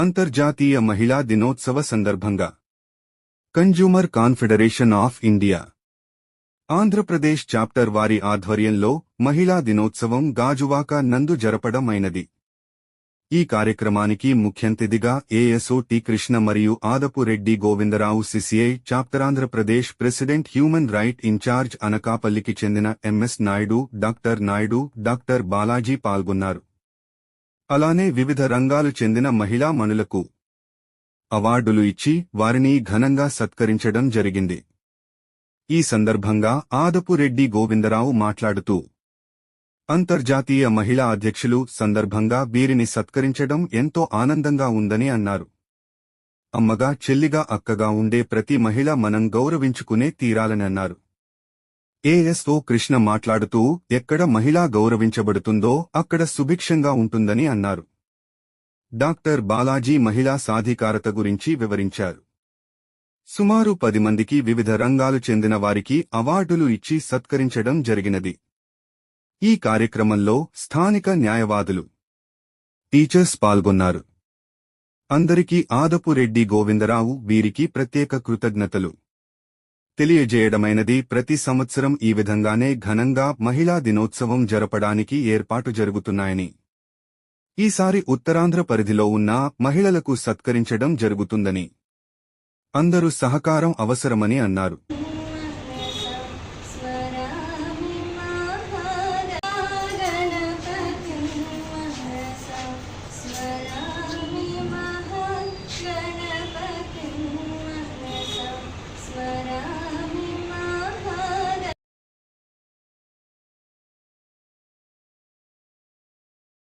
అంతర్జాతీయ మహిళా దినోత్సవ సందర్భంగా. Consumer confederation of India. Andhra Pradesh chapter వారి ఆధ్వర్యంలో మహిళా దినోత్సవం గాజువాక నందు జరపడమైనది. ఈ కార్యక్రమానికి ముఖ్యంతిథిగా ఏఎస్ఓ టి కృష్ణ మరియు Adapu Reddy Govindarao CCI chapter Andhra Pradesh president human right incharge అనకాపల్లికి చెందిన MS Naidu doctor Naidu doctor Balaji పాల్గొన్నారు. అలానే వివిధ రంగాలు చెందిన మహిళా మనులకు అవార్డులు ఇచ్చి వారిని ఘనంగా సత్కరించడం జరిగింది. ఈ సందర్భంగా ఆదపు రెడ్డి గోవిందరావు మాట్లాడుతూ అంతర్జాతీయ మహిళా అధ్యక్షులు సందర్భంగా వీరిని సత్కరించడం ఎంతో ఆనందంగా ఉందని అన్నారు. అమ్మగా చెల్లిగా అక్కగా ఉండే ప్రతి మహిళ మనం గౌరవించుకునే తీరాలని అన్నారు. ఏఎస్ఓ కృష్ణ మాట్లాడుతూ ఎక్కడ మహిళా గౌరవించబడుతుందో అక్కడ సుభిక్షంగా ఉంటుందని అన్నారు. డాక్టర్ బాలాజీ మహిళా సాధికారత గురించి వివరించారు. సుమారు పది మందికి వివిధ రంగాలు చెందిన వారికి అవార్డులు ఇచ్చి సత్కరించడం జరిగినది. ఈ కార్యక్రమంలో స్థానిక న్యాయవాదులు టీచర్స్ పాల్గొన్నారు. అందరికీ ఆదపురెడ్డి గోవిందరావు వీరికి ప్రత్యేక కృతజ్ఞతలు. తెలియజేయడమైనది ప్రతి సంవత్సరం ఈ విధంగానే ఘనంగా మహిళా దినోత్సవం జరపడానికి ఏర్పాటు జరుగుతున్నాయని. ఈసారి ఉత్తరాంధ్ర పరిధిలో ఉన్న మహిళలకు సత్కరించడం జరుగుతుందని. అందరూ సహకారం అవసరమని అన్నారు.